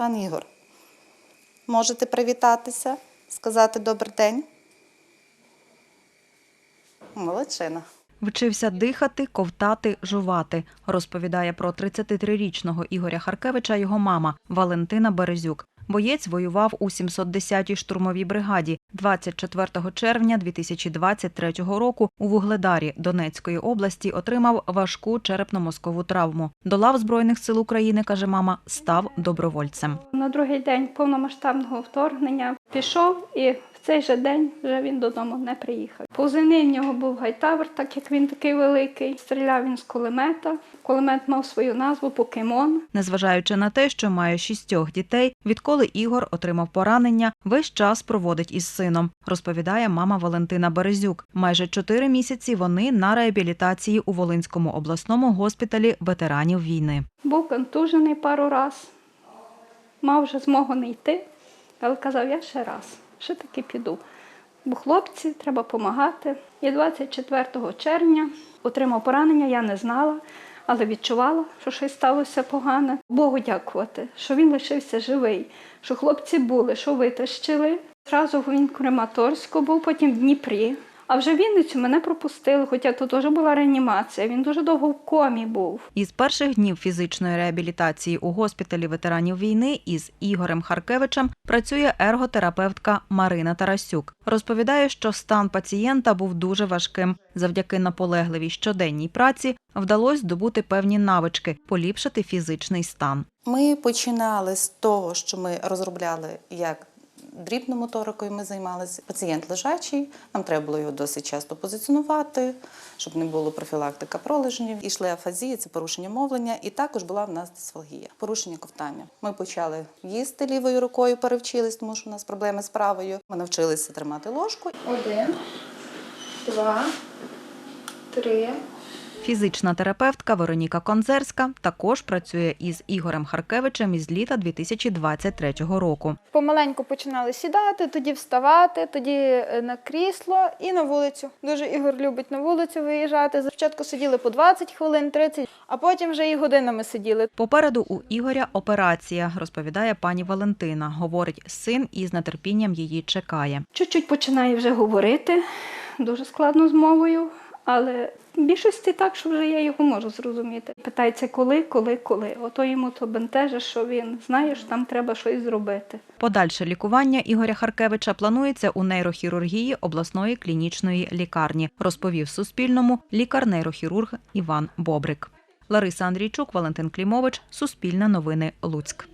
Пан Ігор, можете привітатися, сказати добрий день? Молодчина. Вчився дихати, ковтати, жувати, розповідає про 33-річного Ігоря Харкевича його мама Валентина Березюк. Боєць воював у 710-й штурмовій бригаді 24 червня 2023 року у Вугледарі Донецької області отримав важку черепно-мозкову травму. До лав Збройних сил України, каже мама, став добровольцем. На другий день повномасштабного вторгнення пішов і в цей же день вже він додому не приїхав. Позивний в нього був Гайтавр, так як він такий великий. Стріляв він з кулемета. Кулемет мав свою назву Покемон. Незважаючи на те, що має шістьох дітей, відколи Ігор отримав поранення, весь час проводить із сином, розповідає мама Валентина Березюк. Майже чотири місяці вони на реабілітації у Волинському обласному госпіталі ветеранів війни. Був контужений пару раз, мав вже змогу не йти, але казав, я ще раз, ще таки піду. Бо хлопці треба допомагати. І 24 червня отримав поранення, я не знала, але відчувала, що щось сталося погане. Богу дякувати, що він лишився живий, що хлопці були, що витащили. Зразу він в Крематорську був, потім в Дніпрі. А вже в Вінницю мене пропустили, хоча тут теж була реанімація. Він дуже довго в комі був. Із перших днів фізичної реабілітації у госпіталі ветеранів війни із Ігорем Харкевичем працює ерготерапевтка Марина Тарасюк. Розповідає, що стан пацієнта був дуже важким. Завдяки наполегливій щоденній праці вдалося здобути певні навички, поліпшити фізичний стан. Ми починали з того, що ми розробляли як дрібну моторикою ми займалися. Пацієнт лежачий, нам треба було його досить часто позиціонувати, щоб не було профілактика пролежнів. Ішли афазії, це порушення мовлення, і також була в нас дисфалгія, порушення ковтання. Ми почали їсти лівою рукою, перевчились, тому що у нас проблеми з правою. Ми навчилися тримати ложку. Один, два, три. Фізична терапевтка Вероніка Конзерська також працює із Ігорем Харкевичем із літа 2023 року. Помаленьку починали сідати, тоді вставати, тоді е, на крісло і на вулицю. Дуже Ігор любить на вулицю виїжджати. Спочатку сиділи по 20 хвилин, 30, а потім вже і годинами сиділи. Попереду у Ігоря операція, розповідає пані Валентина. Говорить, син із нетерпінням її чекає. Чуть-чуть починає вже говорити, дуже складно з мовою, але в більшості так, що вже я його можу зрозуміти. Питається, коли, коли, коли. Ото йому то бентеже, що він знає, що там треба щось зробити. Подальше лікування Ігоря Харкевича планується у нейрохірургії обласної клінічної лікарні, розповів Суспільному лікар-нейрохірург Іван Бобрик. Лариса Андрійчук, Валентин Клімович, Суспільне новини, Луцьк.